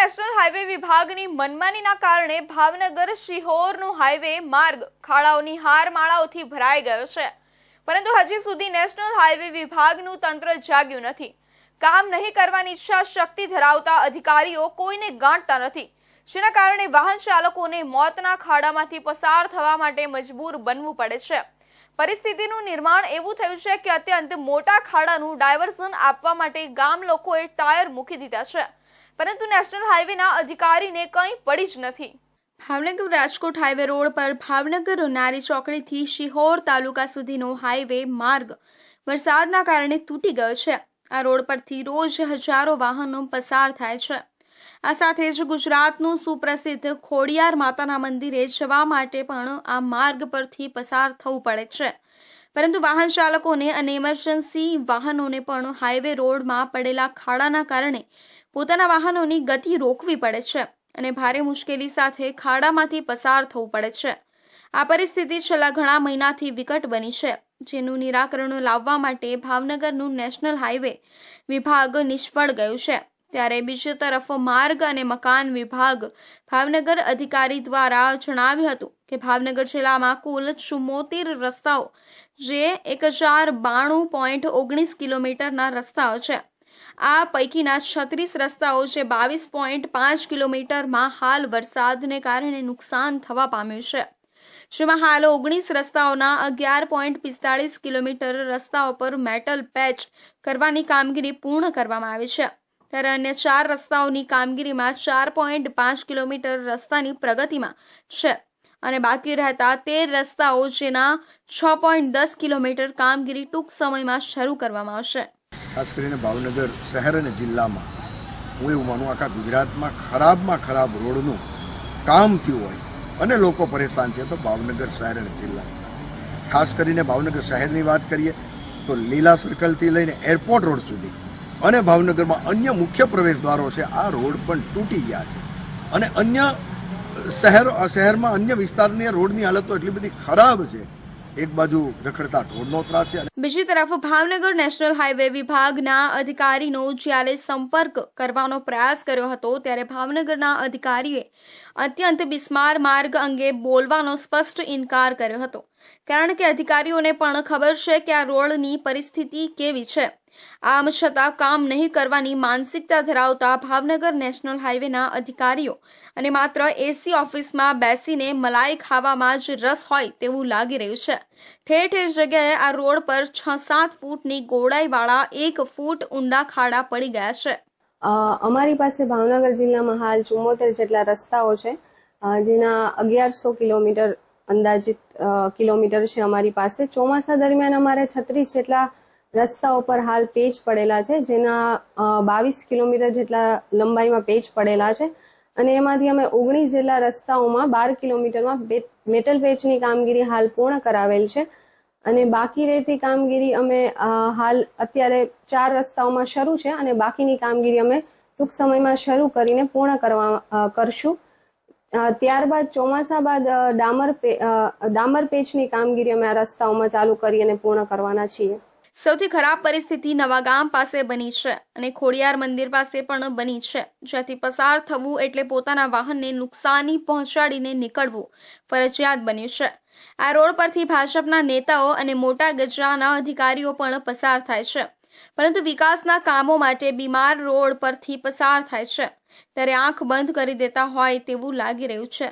National highway વિભાગની મનમાનીના કારણે Bhavnagar શિહોરનું highway માર્ગ ખાડાઓની હારમાળાઓથી ભરાઈ ગયો છે. પરંતુ હજી સુધી નેશનલ હાઈવે વિભાગનું તંત્ર જાગ્યું નથી. કામ નહીં કરવાની ઈચ્છા શક્તિ ધરાવતા અધિકારીઓ કોઈને ગાંઠતા નથી. જેના કારણે વાહન ચાલકોને મોતના ખાડામાંથી પસાર થવા માટે મજબૂર બનવું પડે છે. પરિસ્થિતિનું નિર્માણ એવું થયું છે કે અત્યંત મોટા ખાડાનું ડાયવર્ઝન આપવા માટે ગામ લોકોએ ટાયર મૂકી દીધા છે. પરંતુ નેશનલ હાઈવેના અધિકારીને કંઈ પડી જ નથી. ભાવનગર રાજકોટ હાઈવે રોડ પર ભાવનગર નારી ચોકડીથી શિહોર તાલુકા સુધીનો હાઈવે માર્ગ વરસાદના કારણે તૂટી ગયો છે. આ રોડ પરથી રોજ હજારો વાહનો પસાર થાય છે. આ સાથે જ ગુજરાતનું સુપ્રસિદ્ધ ખોડિયાર માતાના મંદિરે જવા માટે પણ આ માર્ગ પરથી પસાર થવું પડે છે. પરંતુ વાહન ચાલકોને અને ઇમરજન્સી વાહનોને પણ હાઈવે રોડમાં પડેલા ખાડાના કારણે પોતાના વાહનોની ગતિ રોકવી પડે છે અને ભારે મુશ્કેલી સાથે ખાડામાંથી પસાર થવું પડે છે. આ પરિસ્થિતિ છેલ્લા ઘણા મહિનાથી વિકટ બની છે, જેનું નિરાકરણ લાવવા માટે ભાવનગરનું નેશનલ હાઈવે વિભાગ નિષ્ફળ ગયું છે. ત્યારે બીજી તરફ માર્ગ અને મકાન વિભાગ ભાવનગર અધિકારી દ્વારા જણાવ્યું હતું કે ભાવનગર જિલ્લામાં કુલ ચુમ્મોતેર રસ્તાઓ, જે એક હજાર બાણું પોઈન્ટ ઓગણીસ કિલોમીટરના રસ્તાઓ છે. આ પૈકીના છત્રીસ રસ્તાઓ જે બાવીસ પોઈન્ટ પાંચ કિલોમીટરમાં હાલ વરસાદને કારણે નુકસાન થવા પામ્યું છે. જેમાં હાલ ઓગણીસ રસ્તાઓના અગિયાર પોઈન્ટ પિસ્તાળીસ કિલોમીટર રસ્તાઓ પર મેટલ પેચ કરવાની કામગીરી પૂર્ણ કરવામાં આવી છે. ત્યારે અન્ય ચાર રસ્તાઓની કામગીરીમાં ચાર પોઈન્ટ પાંચ કિલોમીટર રસ્તાની પ્રગતિમાં છે. અને બાકી રહેતા તેર રસ્તાઓ જેના છ પોઈન્ટ દસ કિલોમીટર કામગીરી ટૂંક સમયમાં શરૂ કરવામાં આવશે. ખાસ કરીને ભાવનગર શહેર અને જિલ્લામાં. હું એવું માનું, આખા ગુજરાતમાં ખરાબમાં ખરાબ રોડનું કામ થયું હોય અને લોકો પરેશાન છે, તો ભાવનગર શહેર અને જિલ્લા. ખાસ કરીને ભાવનગર શહેરની વાત કરીએ, તો લીલા સર્કલથી લઈને એરપોર્ટ રોડ સુધી અને ભાવનગરમાં અન્ય મુખ્ય પ્રવેશદ્વારો છે, આ રોડ પણ તૂટી ગયા છે. અને અન્ય શહેર શહેરમાં અન્ય વિસ્તારની રોડની હાલત તો એટલી બધી ખરાબ છે એક બાજુ રખડતા ઢોરનો ત્રાસ છે બીજી તરફ ભાવનગર નેશનલ હાઈવે વિભાગના અધિકારીનો જ્યારે સંપર્ક કરવાનો પ્રયાસ કર્યો હતો, ત્યારે ભાવનગરના અધિકારીએ અત્યંત બિસ્માર માર્ગ અંગે બોલવાનો સ્પષ્ટ ઇનકાર કર્યો હતો. કારણ કે અધિકારીઓને પણ ખબર છે કે આ રોડની પરિસ્થિતિ કેવી છે. આમ છતાં કામ નહીં કરવાની માનસિકતા ધરાવતા ભાવનગર નેશનલ હાઈવેના અધિકારીઓ અને માત્ર એસી ઓફિસમાં બેસીને મલાઈ ખાવામાં જ રસ હોય તેવું લાગી રહ્યું છે. ઠેર ઠેર જગ્યાએ આ રોડ પર છ સાત ફૂટની ગોળાઈવાળા એક ફૂટ ઊંડા ખાડા પડી ગયા છે. અમારી પાસે ભાવનગર જિલ્લામાં હાલ ચુમ્મોતેર જેટલા રસ્તાઓ છે. જેના અગિયારસો કિલોમીટર અંદાજિત કિલોમીટર છે અમારી પાસે. ચોમાસા દરમિયાન અમારે છત્રીસ જેટલા રસ્તાઓ પર હાલ પેચ પડેલા છે, જેના બાવીસ કિલોમીટર જેટલા લંબાઈમાં પેચ પડેલા છે. અને એમાંથી અમે ઓગણીસ જેટલા રસ્તાઓમાં બાર કિલોમીટરમાં મેટલ પેચની કામગીરી હાલ પૂર્ણ કરાવેલ છે. અને બાકી રહેતી કામગીરી અમે હાલ અત્યારે ચાર રસ્તાઓમાં શરૂ છે અને બાકીની કામગીરી અમે ટૂંક સમયમાં શરૂ કરીને પૂર્ણ કરવા કરશું. ત્યારબાદ ચોમાસા બાદ ડામર ડામર પેચની કામગીરી અમે આ રસ્તાઓમાં ચાલુ કરી અને પૂર્ણ કરવાના છીએ. સૌથી ખરાબ પરિસ્થિતિ નવાગામ પાસે બની છે અને ખોડિયાર મંદિર પાસે પણ બની છે. જ્યાંથી પસાર થવું એટલે પોતાના વાહનને નુકસાની પહોંચાડીને નીકળવું ફરજિયાત બન્યું છે. આ રોડ પરથી ભાજપના નેતાઓ અને મોટા ગજરાના અધિકારીઓ પણ પસાર થાય છે. પરંતુ વિકાસના કામો માટે બીમાર રોડ પરથી પસાર થાય છે. ત્યારે આંખ બંધ કરી દેતા હોય તેવું લાગી રહ્યું છે.